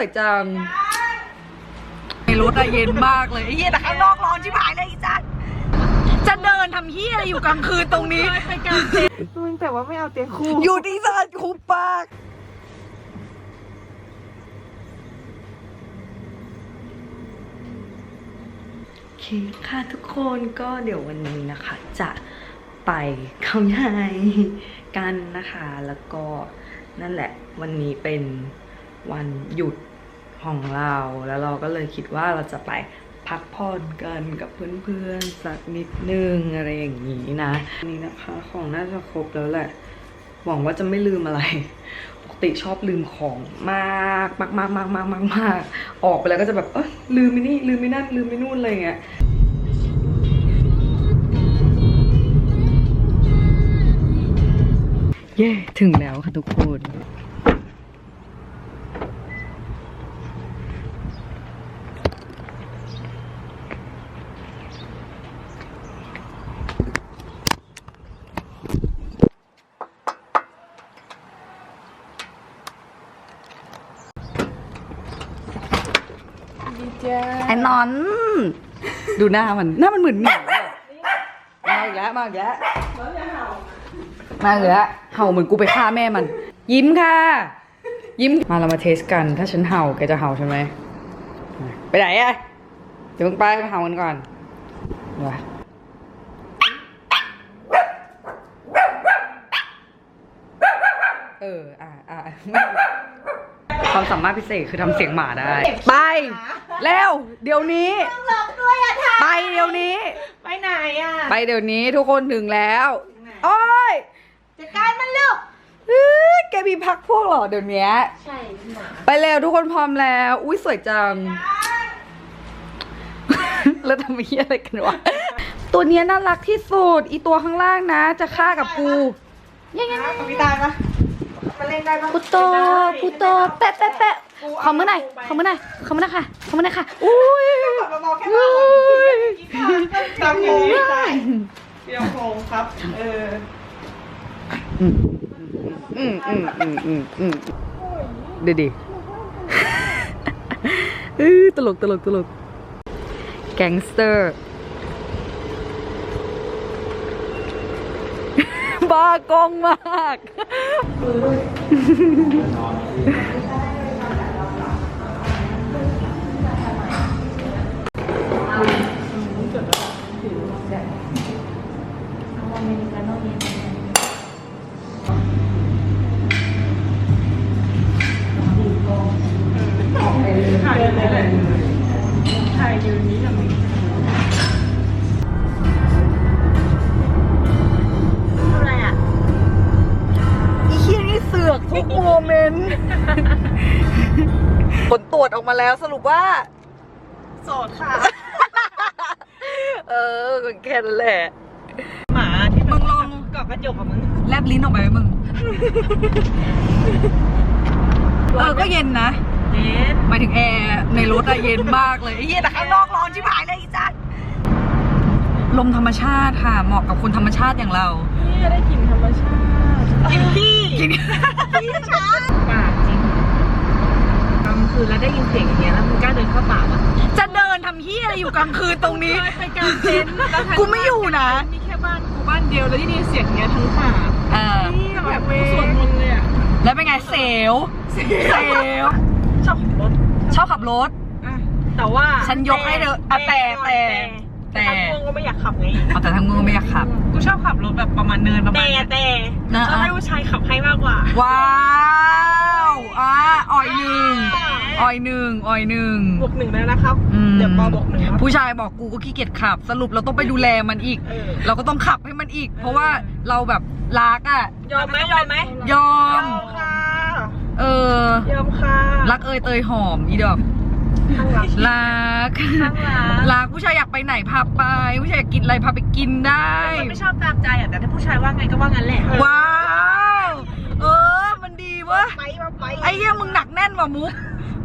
สวยจังในรถอะเย็นมากเลยไอ้เหี้ยแต่ข้างนอกร้อนชิบหายเลยอีจันจะเดินทำเหี้ยอะไรอยู่กลางคืนตรงนี้มึงแต่ว่าไม่เอาเตียงคู่อยู่ที่สันคุปปากโอเคค่ะทุกคนก็เดี๋ยววันนี้นะคะ จะไปเขาใหญ่กันนะคะ แล้วก็นั่นแหละวันนี้เป็นวันหยุด ของเรา แล้วเราก็เลยคิดว่าเราจะไปพักผ่อนกันกับเพื่อนๆสักนิดนึงอะไรอย่างนี้นะนี่นะคะของน่าจะครบแล้วแหละ หวังว่าจะไม่ลืมอะไร ปกติชอบลืมของมากมากมากมากมากมากมากออกไปแล้วก็จะแบบเออลืมไปนี่ลืมไปนั่นลืมไปนู่นอะไรอย่างเงี้ยเย้ ถึงแล้วค่ะทุกคน ดีจ้าไอ้นอน ดูหน้ามัน หน้ามันเหมือนหมีมาอีกแล้วมาอีกแล้วมาอีกแล้วเห่าเหมือนกูไปฆ่าแม่มัน ยิ้มค่ะ ยิ้ม มาเรามาเทสกัน ถ้าฉันเห่าแกจะเห่าใช่ไหม ไปไหนอะเดี๋ยวมึงไปไปเห่ากันก่อนมาเออ อ่าอ่าความสามารถพิเศษคือทำเสียงหมาได้ ไป แล้วเดี๋ยวนี้ไปเดี๋ยวนี้ ไปไหนอะไปเดี๋ยวนี้ทุกคนถึงแล้ว โอ้ยจัดการมันลูกเอ้ยแกมีพักพวกเหรอเดี๋ยวนี้ ใช่หมาไปแล้วทุกคนพร้อมแล้ว อุ้ยสวยจัง แล้วทำไมเหี้ยอะไรกันวะ ตัวเนี้ยน่ารักที่สุด อีตัวข้างล่างนะ จะฆ่ากับกูยังไงเอาพี่ตายปะมาเล่นได้ปะ กูโตกูโตแปะแปะแปะ ขอมือหน่อยขอมือหน่อยขอมือหน่อยค่ะขอมือหน่อยค่ะอุ้ยเบาๆแค่อุ้เบายตามอย่างนี้ได้เปียวโคงครับ เออ อืมอืมอืมอืมอืมอืมดูดิเออตลกตลกตลก แก๊งสเตอร์บ้ากองมาก ผลตรวจออกมาแล้วสรุปว่า โสดค่ะ เออก็แค่นั้นแหละหมาที่มึงลองเกาะกระจกกับมึงแลบลิ้นออกไปไหมมึง เออ ก็เย็นนะเน็ตหมายถึงแอร์ในรถอะเย็นมากเลยไอ้เหี้ยแต่ข้างนอกร้อนชิบหายเลยอีจันลมธรรมชาติค่ะ เหมาะกับคนธรรมชาติอย่างเรา นี่ได้กลิ่นธรรมชาติกินพี่ กิน ปากจริงกลางคืนแล้วได้ยินเสียงอย่างเงี้ยแล้วมึง กล้าเดินเข้าป่าปะจะเดินทำเหี้ยอะไรอยู่กลางคืนตรงนี้ ไปกลางเต็นท์แล้วทั้งกูไม่อยู่นะ มีแค่บ้านกูบ้านเดียวแล้วที่นี่เสียงเงี้ยทั้งป่าเออ นี่แบบกูสวดมนต์เลยอะแล้วเป็นไงเซลลเซลลชอบขับรถชอบขับรถ อะแต่ว่าฉันยกให้เธออะแต่แต่แต่ แต่ถ้าง่วงก็ไม่อยากขับไงเอาแต่ทั้งมือไม่อยากขับ กูชอบขับรถแบบประมาณเนินประมาณแต่แต่นะ ชอบให้ผู้ชายขับให้มากกว่า ว้าว อะอ่อยหนึ่งอ่อยหนึ่งอ่อยหนึ่ง บวกหนึ่งแล้วนะครับ อืม เดี๋ยวปอบวกหนึ่งครับผู้ชายบอกกูก็ขี้เกียจขับ สรุปเราต้องไปดูแลมันอีก เออเราก็ต้องขับให้มันอีก เพราะว่าเราแบบรักอะ ยอมไหมยอมไหมยอมค่ะเออ ยอมค่ะรักเอยเตยหอมอีดอก ข้างหลัง รักข้างหลังรักผู้ชายอยากไปไหนพาไป ผู้ชายอยากกินอะไรพาไปกินได้ มันไม่ชอบตามใจอะแต่ถ้าผู้ชายว่าไงก็ว่างั้นแหละ ว้าวเออมันดี เวะไปมาไปไอ้เหี้ยมึงหนักแน่นว่ะมุก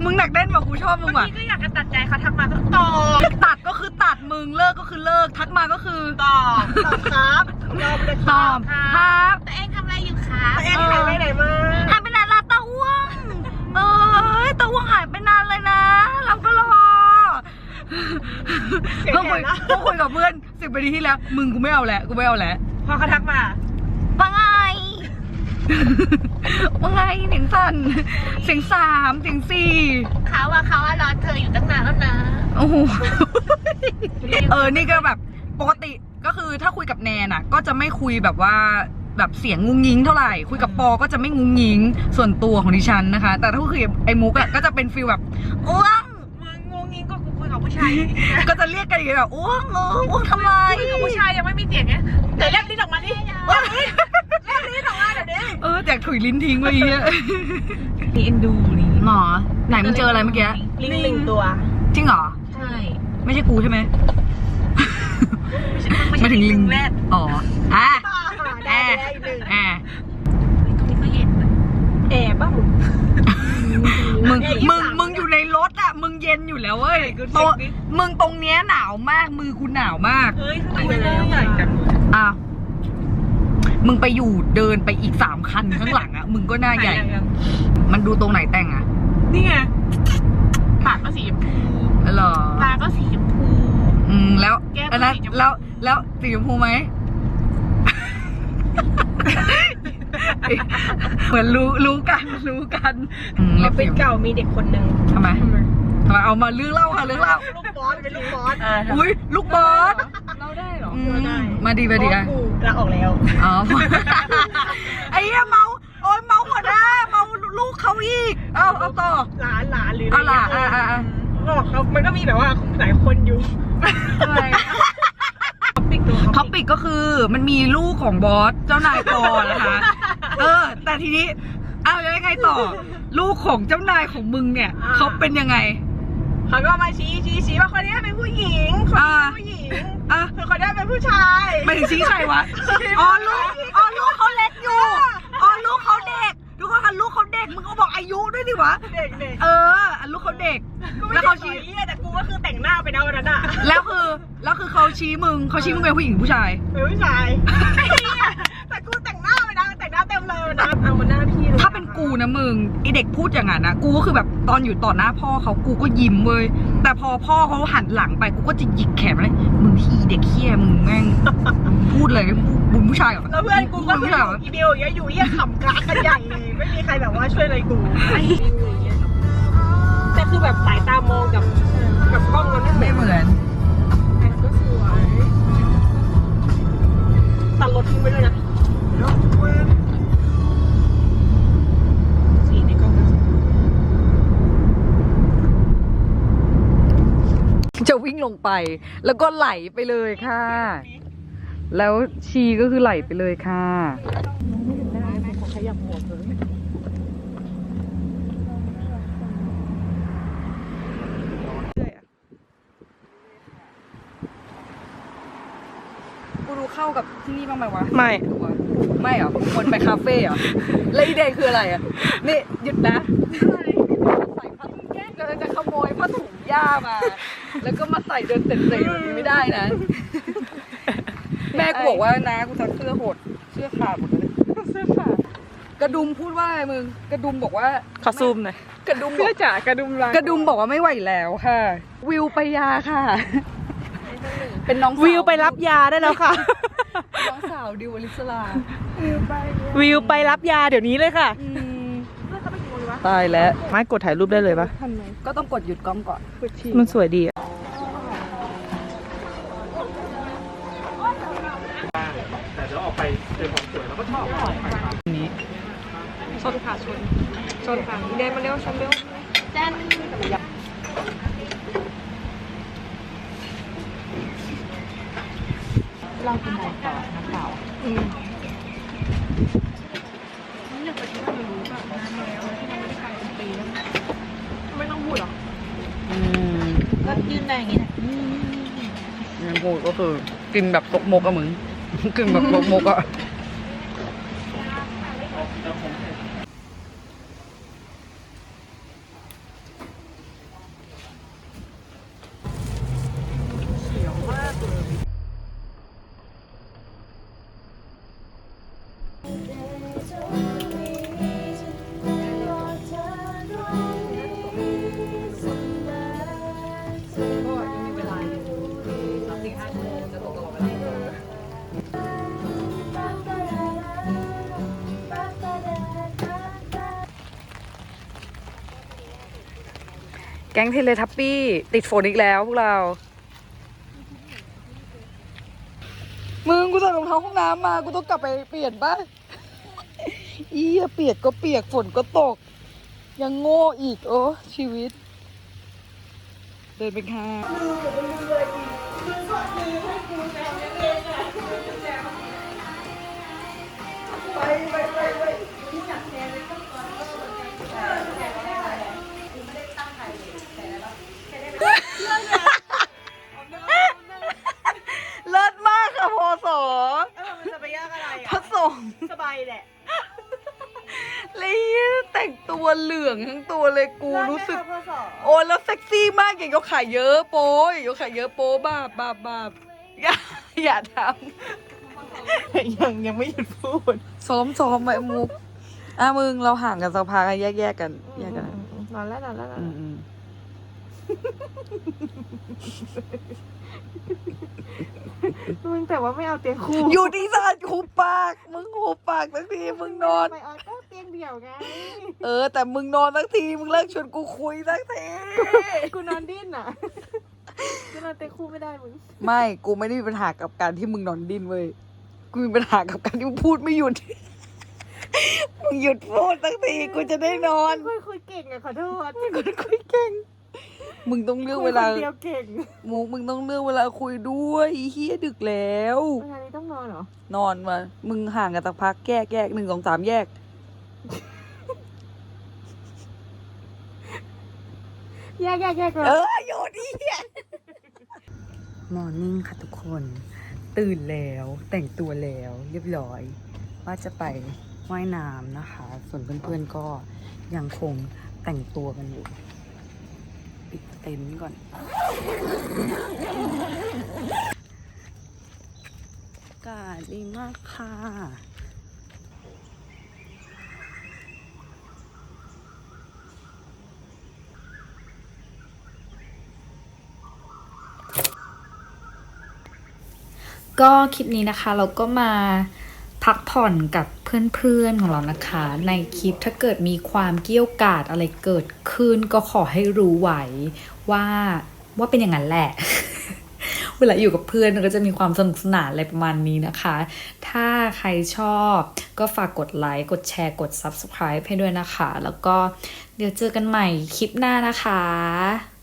มึงหนักแน่นว่ะกูชอบมึบางงว่ะทีก็อยากจะตัดใจเขาทักมาก็ตอบตัดก็คือตัดมึงเลิกก็คือเลิกทักมาก็คือตอบตอบครับยอมเลยตอบครับตัวเองทำอะไรอยู่ครับตัวเองหายไปไหนมาหายไปไหนล่ะตาอ้วงเอ้ยตาอ้วงหายไปไหนเสียงเพิ่งแหคุยบนะเพิ่งคุยกับเพื่อนสิบนาทีที่แล้ว มึงกูไม่เอาแล้วกูไม่เอาแล้วพอเขาทักมาว่าไง ว่าไงเสียงสั่นเสียงสามเสียงสี่เขาว่าเขาว่ารอเธออยู่ตั้งนานแล้วนะ โอ้โห เออ นี่ก็แบบปกติก็คือถ้าคุยกับแนนอะ ก็จะไม่คุยแบบว่าแบบเสียงงุงยิงเท่าไหร่ คุยกับปอก็จะไม่งุงยิงส่วนตัวของดิฉันนะคะ แต่ถ้าคุยกับไอ้มุกอะก็จะเป็นฟีลแบบอ้วงมึงงงงิงก็กูคุยกับผู้ชายก็จะเรียกกันอย่างนี้แบบอ้วงเอออ้วงทำไมคุยกับผู้ชายยังไม่มีเสียงไงเดี๋ยวแลบลิ้นออกมาดิ แลบลิ้นแลบลิ้นออกมาเดี๋ยวนี้เอออยากถุยลิ้นทิ้งไปอีกอะนี่เอ็นดูนี่หมอไหนมึงเจออะไรเมื่อกี้ลิงหนึ่งตัว จริงเหรอ ใช่ ไม่ใช่กูใช่ไหมไม่ใช่ลิงลิงแรดอ๋ออะได้ได้หนึ่งอะตรงนี้ก็เห็นแอบบ้างมึงเอ้ยมึงยี่สิบสามมึงอยู่ในรถอะ มึงเย็นอยู่แล้วเว้ยกูเช็คตัวดิมึงตรงเนี้ยหนาวมากมือกูหนาวมากเฮ้ยทำไมมันใหญ่จังอะ มึงไปอยู่เดินไปอีกสามคันข้างหลังอะมึงก็หน้าใหญ่ มันดูตรงไหนแต่งอะนี่ไงปากก็สีชมพูเหรอตาก็สีชมพู อืมแล้วแก้มอันนั้นสีชมพูแล้วแล้วสีชมพูไหมเหมือนรู้รู้กันรู้กันอืมอเล็อบฟสีฟิศเก่ามีเด็กคนหนึ่งทำไมทำไมเอามาเรื่องเล่าค่ะเรื่องเล่าลูกบอสเป็นลูกบอสอุ้ยลูกบอส ได้เรออืมาได้มาดีมาดีอะ กูลาออกแล้ว อ๋อ ไอ้เหี้ยเมา โอ้ยเมาหัวหน้าเมาลูกเขาอีก เอาเอาต่อ หลานหลานหรือเอาหลานอะอะอะบอกเขามันก็มีแบบว่าหลายคนอยู่ท็อปิกตัวท็อปิกก็คือมันมีลูกของบอสเจ้านายปอนะคะ เออ แต่ทีนี้ เอ้าวแล้วยังไงต่อ ลูกของเจ้านายของมึงเนี่ยเขาเป็นยังไง เขาก็มาชี้ชี้ชี้ว่าคนนี้เป็นผู้หญิงคนนี้เป็นผู้หญิงอะคือคนนี้เป็นผู้ชายไม่ถึงชี้ใครวะ อ๋อลูก อ๋อลูกเขาเล็กอยู่ อ๋อลูกเขาเด็ก ดูเขาคันลูกเขาเด็ก มึงก็บอกอายุด้วยดิวะ เด็กเด็กเอออันลูกเขาเด็ก กูไม่แล้วได้เขาชี้ ชี้แต่กูก็คือแต่งหน้าไปนะวันนั้นอะแล้วคือ แล้วคือเขาชี้มึงเขาชี้มึงเป็นผู้หญิงหรือผู้ชาย เป็นผู้ชายแต่กูแต่งห น้าไปนะแต่งหน้าเต็มเลยนะเอามาหน้าพี่ถ้าเป็นกูนะมึงไอเด็กพูดอย่างนั้นนะกูก็คือแบบตอนอยู่ต่อหน้าพ่อเขากูก็ยิ้มเว้ยแต่พอพ่อเขาหันหลังไปกูก็จะหยิกแขนเลยมึงทีเด็กเคี้ยมึงแม่งพูดเลยบุญผู้ชายเหรอแล้วเพื่อนกูก็บุญคือผู้ชายเหรออีเดียวอย่างเงี้ยอยู่เยี่ยขำกากกันใหญ่เลยไม่มีใครแบบว่าช่วยอะไรกู ลงไป แล้วก็ไหลไปเลยค่ะ แล้วชีก็คือไหลไปเลยค่ะขยับหัวเลยกูดูเข้ากับที่นี่บ้างไหมวะ ไม่ ไม่เหรอคนไปคาเฟ่เหรอ แล้วอีเดย์คืออะไรอะ นี่หยุดนะใส่ผ้าถุงแก้เราจะขโมยผ้าถุงย่ามา แล้วก็มาใส่เดินเตะๆแบบนี้ไม่ได้นะ แม่กูบอกว่านะกูซักเสื้อหดเสื้อขาดหมดเลยเสื้อผ้ากระดุมพูดว่าอะไรมึงกระดุมบอกว่าขอซูมหน่อยกระดุมบเสื้ออกจ๋ากระดุมลายกระดุมบอกว่าไม่ไหวแล้วค่ะ วิวไปยาค่ะ เป็นน้องสาวิวไปรับยาได้แล้วค่ะ น้องสาวดิวอลิสลาวิวไปรับยาเดี๋ยวนี้เลยค่ะ อืม ตายแล้วไม่กดถ่ายรูปได้เลยปะก็ต้องกดหยุดกล้องก่อนมันสวยดีอะแต่เดี๋ยวออกไปเจอของสวยแล้วก็ชอบนี้ชนค่ะชนชนค่ะเดินมาเร็วชนเร็วแจ้นเราเป็นไหนต่อน้ำเปล่าอืมอยากไปที่เรารู้แบบนานแล้วที่เราไม่ได้ไปเป็นปีแล้วไม่ต้องพูดหรอ อืม ก็ยืนได้อย่างนี้แหละูก็คือกินแบบตกมกอะมึง กินแบบตกมกอะ แก๊งเทเลทัปปี้ ติดฝนอีกแล้วพวกเรา มึงกูใส่รองเท้าห้องน้ำมา กูต้องกลับไปเปลี่ยนป่ะอีเอียเปียกก็เปียกฝนก็ตก ยังโง่อีก โอ้ชีวิต เดินไปค่ะ ซ็กซี่มากอย่างยกขาเยอะโป้ยยกขาเยอะโป้บาบบาบบาบอย่าอย่าทยังยังไม่หยุดพูดำซ้อมซ้อมไว้มุกอะมึงเราห่างกันสักพักอะแยกแยกๆกันแยกกัน นอนแล้วนอนแล้วนอนอืแล้วมอืมมึงแต่ว่าไม่เอาเตียงคู่อยู่ที่ซานหูปาก มึงหูปากสักทีมึงนอน ไปออนก็ เตียงเดี่ยวไง เออ แต่มึงนอนสักที มึงเลิกชวนกูคุยสักที กูนอนดิ้นอะ กูนอนเตียงคู่ไม่ได้มึง ไม่กูไม่ได้มีปัญหากับการที่มึงนอนดิ้นเว้ย กูมีปัญหากับการที่มึงพูดไม่หยุด มึงหยุดพูดสักทีกูจะได้นอน คุยคุยเก่งอะขอโทษกูคุยเก่ง มึงต้องเลือกเวลาคุยคนเดียวเก่งมูมึงต้องเลือกเวลาคุยด้วยอีเฮียดึกแล้ว เวลานี้ต้องนอนเหรอ นอนมา มึงห่างกันสักพักแยกแยกหนึ่งสองสามแยก แยกแยกแยกเลเออโยนอีเฮียมอร์นิ่งค่ะทุกคน ตื่นแล้วแต่งตัวแล้วเรียบร้อย ว่าจะไปว่ายน้ำนะคะ ส่วนเพื่อนๆก็ยังคงแต่งตัวกันอยู่ ปิดเต็นท์ก่อนอากาศดีมากค่ะ ก็คลิปนี้นะคะเราก็มาพักผ่อนกับเพื่อนๆของเรานะคะ ในคลิปถ้าเกิดมีความเกี้ยวกาดอะไรเกิดขึ้น ก็ขอให้รู้ไว้ว่าว่าเป็นอย่างนั้นแหละ เวลาอยู่กับเพื่อนก็จะมีความสนุกสนานอะไรประมาณนี้นะคะ ถ้าใครชอบก็ฝากกดไลค์ กดแชร์ กด Subscribe ให้ด้วยนะคะ แล้วก็เดี๋ยวเจอกันใหม่คลิปหน้านะคะ